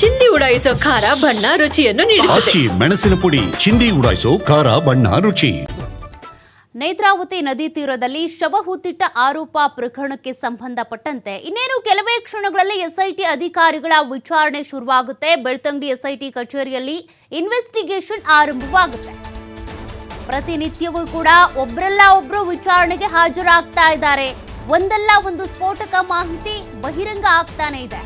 ಚಿಂದಿ ಉಡಾಯಿಸೋ ಖಾರ ಬಣ್ಣ ರುಚಿಯನ್ನು ನೀಡುತ್ತದೆ. ಆಚಿ ಮೆಣಸಿನ ಪುಡಿ ಚಿಂದಿ ಉಡಾಯಿಸೋ ಖಾರ ಬಣ್ಣ ರುಚಿ. ನೇತ್ರಾವತಿ ನದಿ ತೀರದಲ್ಲಿ ಶವ ಹೂತಿಟ್ಟ ಆರೋಪ ಪ್ರಕರಣಕ್ಕೆ ಸಂಬಂಧಪಟ್ಟಂತೆ ಇನ್ನೇನು ಕೆಲವೇ ಕ್ಷಣಗಳಲ್ಲಿ ಎಸ್ಐಟಿ ಅಧಿಕಾರಿಗಳ ವಿಚಾರಣೆ ಶುರುವಾಗುತ್ತೆ. ಬೆಳ್ತಂಗಡಿ ಎಸ್ಐಟಿ ಕಚೇರಿಯಲ್ಲಿ ಇನ್ವೆಸ್ಟಿಗೇಷನ್ ಆರಂಭವಾಗುತ್ತೆ. ಪ್ರತಿನಿತ್ಯವೂ ಕೂಡ ಒಬ್ಬರಲ್ಲ ಒಬ್ಬರು ವಿಚಾರಣೆಗೆ ಹಾಜರಾಗ್ತಾ ಇದ್ದಾರೆ. ಒಂದಲ್ಲ ಒಂದು ಸ್ಫೋಟಕ ಮಾಹಿತಿ ಬಹಿರಂಗ ಆಗ್ತಾನೆ ಇದೆ.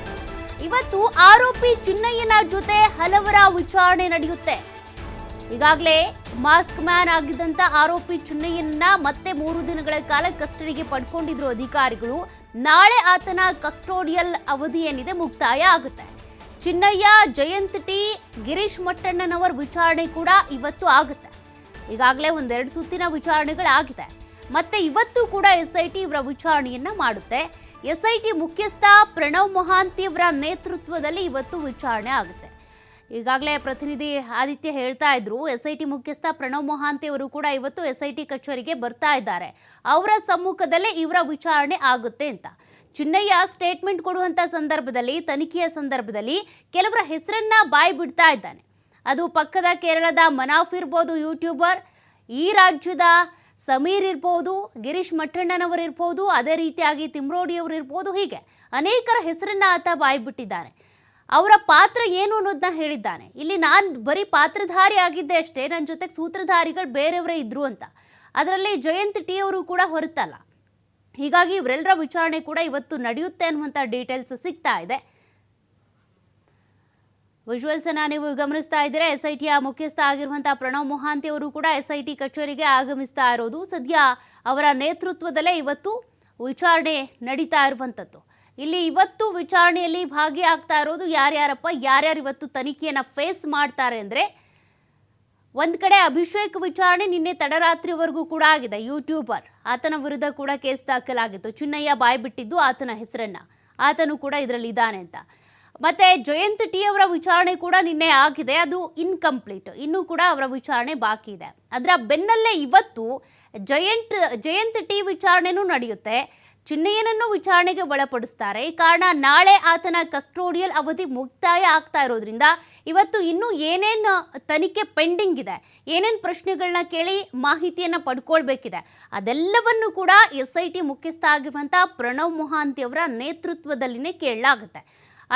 ಇವತ್ತು ಆರೋಪಿ ಚಿನ್ನಯ್ಯನ ಜೊತೆ ಹಲವರ ವಿಚಾರಣೆ ನಡೆಯುತ್ತೆ. ಈಗಾಗಲೇ ಮಾಸ್ಕ್ ಮ್ಯಾನ್ ಆಗಿದ್ದಂತ ಆರೋಪಿ ಚಿನ್ನಯ್ಯನ ಮತ್ತೆ ಮೂರು ದಿನಗಳ ಕಾಲ ಕಸ್ಟಡಿಗೆ ಪಡ್ಕೊಂಡಿದ್ರು ಅಧಿಕಾರಿಗಳು. ನಾಳೆ ಆತನ ಕಸ್ಟೋಡಿಯಲ್ ಅವಧಿ ಏನಿದೆ ಮುಕ್ತಾಯ ಆಗುತ್ತೆ. ಚಿನ್ನಯ್ಯ, ಜಯಂತ್ ಟಿ, ಗಿರೀಶ್ ಮಟ್ಟಣ್ಣನವರ ವಿಚಾರಣೆ ಕೂಡ ಇವತ್ತು ಆಗುತ್ತೆ. ಈಗಾಗಲೇ ಒಂದೆರಡು ಸುತ್ತಿನ ವಿಚಾರಣೆಗಳಾಗಿದೆ. ಮತ್ತೆ ಇವತ್ತು ಕೂಡ ಎಸ್ ಐ ಟಿ ಇವರ ವಿಚಾರಣೆಯನ್ನ ಮಾಡುತ್ತೆ. ಎಸ್ ಐ ಟಿ ಮುಖ್ಯಸ್ಥ ಪ್ರಣವ್ ಮೊಹಾಂತಿ ಅವರ ನೇತೃತ್ವದಲ್ಲಿ ಇವತ್ತು ವಿಚಾರಣೆ ಆಗುತ್ತೆ. ಈಗಾಗಲೇ ಪ್ರತಿನಿಧಿ ಆದಿತ್ಯ ಹೇಳ್ತಾ ಇದ್ರು ಎಸ್ ಐ ಟಿ ಮುಖ್ಯಸ್ಥ ಪ್ರಣವ್ ಮೊಹಾಂತಿ ಅವರು ಕೂಡ ಇವತ್ತು ಎಸ್ ಐ ಟಿ ಕಚೇರಿಗೆ ಬರ್ತಾ ಇದ್ದಾರೆ. ಅವರ ಸಮ್ಮುಖದಲ್ಲೇ ಇವರ ವಿಚಾರಣೆ ಆಗುತ್ತೆ ಅಂತ. ಚಿನ್ನಯ್ಯ ಸ್ಟೇಟ್ಮೆಂಟ್ ಕೊಡುವಂತ ಸಂದರ್ಭದಲ್ಲಿ, ತನಿಖೆಯ ಸಂದರ್ಭದಲ್ಲಿ ಕೆಲವರ ಹೆಸರನ್ನ ಬಾಯಿ ಬಿಡ್ತಾ ಇದ್ದಾನೆ. ಅದು ಪಕ್ಕದ ಕೇರಳದ ಮನಾಫ್ ಇರ್ಬೋದು ಯೂಟ್ಯೂಬರ್. ಈ ರಾಜ್ಯದ ಸಮೀರ್ ಇರ್ಬೋದು, ಗಿರೀಶ್ ಮಠಣ್ಣನವರು ಇರ್ಬೋದು, ಅದೇ ರೀತಿಯಾಗಿ ತಿಮ್ರೋಡಿಯವರು ಇರ್ಬೋದು, ಹೀಗೆ ಅನೇಕರ ಹೆಸರನ್ನು ಆತ ಬಾಯಿ ಬಿಟ್ಟಿದ್ದಾನೆ ಅವರ ಪಾತ್ರ ಏನು ಅನ್ನೋದನ್ನ ಹೇಳಿದ್ದಾನೆ. ಇಲ್ಲಿ ನಾನು ಬರೀ ಪಾತ್ರಧಾರಿ ಆಗಿದ್ದೆ ಅಷ್ಟೇ ನನ್ನ ಜೊತೆಗೆ ಸೂತ್ರಧಾರಿಗಳು ಬೇರೆಯವರೇ ಇದ್ರು ಅಂತ. ಅದರಲ್ಲಿ ಜಯಂತ್ ಟಿ ಅವರು ಕೂಡ ಹೊರತಲ್ಲ. ಹೀಗಾಗಿ ಇವರೆಲ್ಲರ ವಿಚಾರಣೆ ಕೂಡ ಇವತ್ತು ನಡೆಯುತ್ತೆ ಅನ್ನುವಂಥ ಡೀಟೇಲ್ಸ್ ಸಿಗ್ತಾ ಇದೆ. ವಿಜುವಲ್ಸ್ ಅನ್ನ ನೀವು ಗಮನಿಸ್ತಾ ಇದ್ದೀರಾ ಎಸ್ಐಟಿಯ ಮುಖ್ಯಸ್ಥ ಆಗಿರುವಂತಹ ಪ್ರಣವ್ ಮೊಹಾಂತಿ ಅವರು ಕೂಡ ಎಸ್ಐಟಿ ಕಚೇರಿಗೆ ಆಗಮಿಸ್ತಾ ಇರೋದು. ಸದ್ಯ ಅವರ ನೇತೃತ್ವದಲ್ಲೇ ಇವತ್ತು ವಿಚಾರಣೆ ನಡೀತಾ ಇರುವಂಥದ್ದು ಇಲ್ಲಿ ಇವತ್ತು ವಿಚಾರಣೆಯಲ್ಲಿ ಭಾಗಿಯಾಗ್ತಾ ಇರೋದು ಯಾರ್ಯಾರಪ್ಪ, ಯಾರ್ಯಾರು ಇವತ್ತು ತನಿಖೆಯನ್ನ ಫೇಸ್ ಮಾಡ್ತಾರೆ ಅಂದರೆ ಒಂದು ಕಡೆ ಅಭಿಷೇಕ್ ವಿಚಾರಣೆ ನಿನ್ನೆ ತಡರಾತ್ರಿವರೆಗೂ ಕೂಡ ಆಗಿದೆ. ಯೂಟ್ಯೂಬರ್ ಆತನ ವಿರುದ್ಧ ಕೂಡ ಕೇಸ್ ದಾಖಲಾಗಿತ್ತು. ಚಿನ್ನಯ್ಯ ಬಾಯ್ ಬಿಟ್ಟಿದ್ದು ಆತನ ಹೆಸರನ್ನ. ಆತನು ಕೂಡ ಇದರಲ್ಲಿ ಇದ್ದಾನೆ ಅಂತ. ಮತ್ತೆ ಜಯಂತ್ ಟಿ ಅವರ ವಿಚಾರಣೆ ಕೂಡ ನಿನ್ನೆ ಆಗಿದೆ. ಅದು ಇನ್ಕಂಪ್ಲೀಟ್ ಇನ್ನೂ ಕೂಡ ಅವರ ವಿಚಾರಣೆ ಬಾಕಿ ಇದೆ. ಅದರ ಬೆನ್ನಲ್ಲೇ ಇವತ್ತು ಜಯಂತ್ ಜಯಂತ್ ಟಿ ವಿಚಾರಣೆನೂ ನಡೆಯುತ್ತೆ. ಚಿನ್ನಯ್ಯನನ್ನು ವಿಚಾರಣೆಗೆ ಒಳಪಡಿಸ್ತಾರೆ. ಕಾರಣ ನಾಳೆ ಆತನ ಕಸ್ಟೋಡಿಯಲ್ ಅವಧಿ ಮುಕ್ತಾಯ ಆಗ್ತಾ ಇರೋದ್ರಿಂದ ಇವತ್ತು ಇನ್ನೂ ಏನೇನು ತನಿಖೆ ಪೆಂಡಿಂಗ್ ಇದೆ, ಏನೇನು ಪ್ರಶ್ನೆಗಳನ್ನ ಕೇಳಿ ಮಾಹಿತಿಯನ್ನು ಪಡ್ಕೊಳ್ಬೇಕಿದೆ, ಅದೆಲ್ಲವನ್ನು ಕೂಡ ಎಸ್ ಐ ಟಿ ಮುಖ್ಯಸ್ಥ ಆಗಿರುವಂಥ ಪ್ರಣವ್ ಮೊಹಾಂತಿ ಅವರ ನೇತೃತ್ವದಲ್ಲಿನೇ ಕೇಳಲಾಗುತ್ತೆ.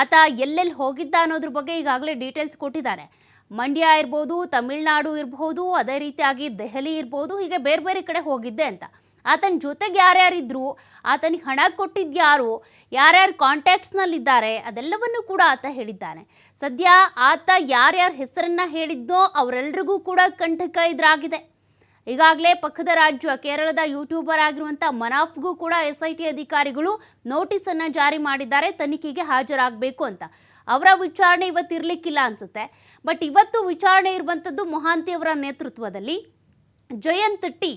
ಆತ ಎಲ್ಲೆಲ್ಲಿ ಹೋಗಿದ್ದ ಅನ್ನೋದ್ರ ಬಗ್ಗೆ ಈಗಾಗಲೇ ಡೀಟೇಲ್ಸ್ ಕೊಟ್ಟಿದ್ದಾರೆ ಮಂಡ್ಯ ಇರ್ಬೋದು, ತಮಿಳ್ನಾಡು ಇರಬಹುದು ಅದೇ ರೀತಿಯಾಗಿ ದೆಹಲಿ ಇರ್ಬೋದು, ಹೀಗೆ ಬೇರೆ ಬೇರೆ ಕಡೆ ಹೋಗಿದ್ದೆ ಅಂತ. ಆತನ ಜೊತೆಗೆ ಯಾರ್ಯಾರಿದ್ರು, ಆತನಿಗೆ ಹಣ ಕೊಟ್ಟಿದ್ಯಾರು ಯಾರ್ಯಾರು ಕಾಂಟ್ಯಾಕ್ಟ್ಸ್ನಲ್ಲಿದ್ದಾರೆ ಅದೆಲ್ಲವನ್ನು ಕೂಡ ಆತ ಹೇಳಿದ್ದಾನೆ. ಸದ್ಯ ಆತ ಯಾರ್ಯಾರ ಹೆಸರನ್ನು ಹೇಳಿದ್ದೋ ಅವರೆಲ್ಲರಿಗೂ ಕೂಡ ಕಂಠಕ ಎದುರಾಗಿದೆ. ಈಗಾಗಲೇ ಪಕ್ಕದ ರಾಜ್ಯ ಕೇರಳದ ಯೂಟ್ಯೂಬರ್ ಆಗಿರುವಂಥ ಮನಾಫ್ಗೂ ಕೂಡ ಎಸ್ ಐ ಟಿ ಅಧಿಕಾರಿಗಳು ನೋಟಿಸನ್ನು ಜಾರಿ ಮಾಡಿದ್ದಾರೆ. ತನಿಖೆಗೆ ಹಾಜರಾಗಬೇಕು ಅಂತ. ಅವರ ವಿಚಾರಣೆ ಇವತ್ತು ಇರಲಿಕ್ಕಿಲ್ಲ ಅನ್ಸುತ್ತೆ. ಬಟ್ ಇವತ್ತು ವಿಚಾರಣೆ ಇರುವಂಥದ್ದು ಮೊಹಾಂತಿ ಅವರ ನೇತೃತ್ವದಲ್ಲಿ. ಜಯಂತ್ ಟಿ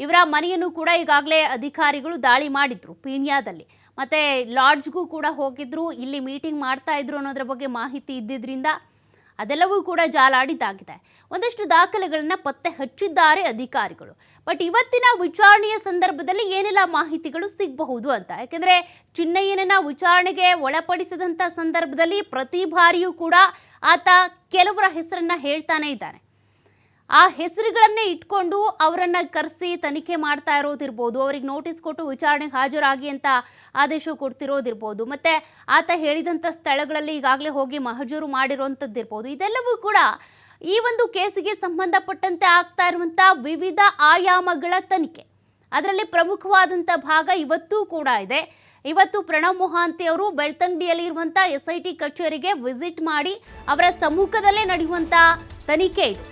ಇವರ ಮನೆಯನ್ನು ಕೂಡ ಈಗಾಗಲೇ ಅಧಿಕಾರಿಗಳು ದಾಳಿ ಮಾಡಿದ್ರು ಪೀಣ್ಯಾದಲ್ಲಿ. ಮತ್ತೆ ಲಾಡ್ಜ್ಗೂ ಕೂಡ ಹೋಗಿದ್ರು, ಇಲ್ಲಿ ಮೀಟಿಂಗ್ ಮಾಡ್ತಾ ಇದ್ರು ಅನ್ನೋದ್ರ ಬಗ್ಗೆ ಮಾಹಿತಿ ಇದ್ದಿದ್ರಿಂದ ಅದೆಲ್ಲವೂ ಕೂಡ ಜಾಲಾಡಿದ್ದಾಗಿದೆ. ಒಂದಷ್ಟು ದಾಖಲೆಗಳನ್ನು ಪತ್ತೆ ಹಚ್ಚಿದ್ದಾರೆ ಅಧಿಕಾರಿಗಳು. ಬಟ್ ಇವತ್ತಿನ ವಿಚಾರಣೆಯ ಸಂದರ್ಭದಲ್ಲಿ ಏನೆಲ್ಲ ಮಾಹಿತಿಗಳು ಸಿಗಬಹುದು ಅಂತ? ಯಾಕೆಂದರೆ ಚಿನ್ನಯ್ಯನನ್ನ ವಿಚಾರಣೆಗೆ ಒಳಪಡಿಸಿದಂಥ ಸಂದರ್ಭದಲ್ಲಿ ಪ್ರತಿ ಬಾರಿಯೂ ಕೂಡ ಆತ ಕೆಲವರ ಹೆಸರನ್ನ ಹೇಳ್ತಾನೆ ಇದ್ದಾನೆ ಆ ಹೆಸರುಗಳನ್ನೇ ಇಟ್ಕೊಂಡು ಅವರನ್ನ ಕರೆಸಿ ತನಿಖೆ ಮಾಡ್ತಾ ಇರೋದಿರ್ಬೋದು. ಅವ್ರಿಗೆ ನೋಟಿಸ್ ಕೊಟ್ಟು ವಿಚಾರಣೆಗೆ ಹಾಜರಾಗಿ ಅಂತ ಆದೇಶ ಕೊಡ್ತಿರೋದಿರ್ಬೋದು. ಮತ್ತೆ ಆತ ಹೇಳಿದಂಥ ಸ್ಥಳಗಳಲ್ಲಿ ಈಗಾಗಲೇ ಹೋಗಿ ಮಹಜೂರು ಮಾಡಿರೋಂಥದ್ದಿರ್ಬೋದು. ಇದೆಲ್ಲವೂ ಕೂಡ ಈ ಒಂದು ಕೇಸಿಗೆ ಸಂಬಂಧಪಟ್ಟಂತೆ ಆಗ್ತಾ ಇರುವಂಥ ವಿವಿಧ ಆಯಾಮಗಳ ತನಿಖೆ. ಅದರಲ್ಲಿ ಪ್ರಮುಖವಾದಂಥ ಭಾಗ ಇವತ್ತೂ ಕೂಡ ಇದೆ. ಇವತ್ತು ಪ್ರಣವ್ ಮೊಹಾಂತಿ ಅವರು ಬೆಳ್ತಂಗಡಿಯಲ್ಲಿ ಇರುವಂಥ ಎಸ್ ಐ ಟಿ ಕಚೇರಿಗೆ ವಿಸಿಟ್ ಮಾಡಿ ಅವರ ಸಮ್ಮುಖದಲ್ಲೇ ನಡೆಯುವಂಥ ತನಿಖೆ ಇದು.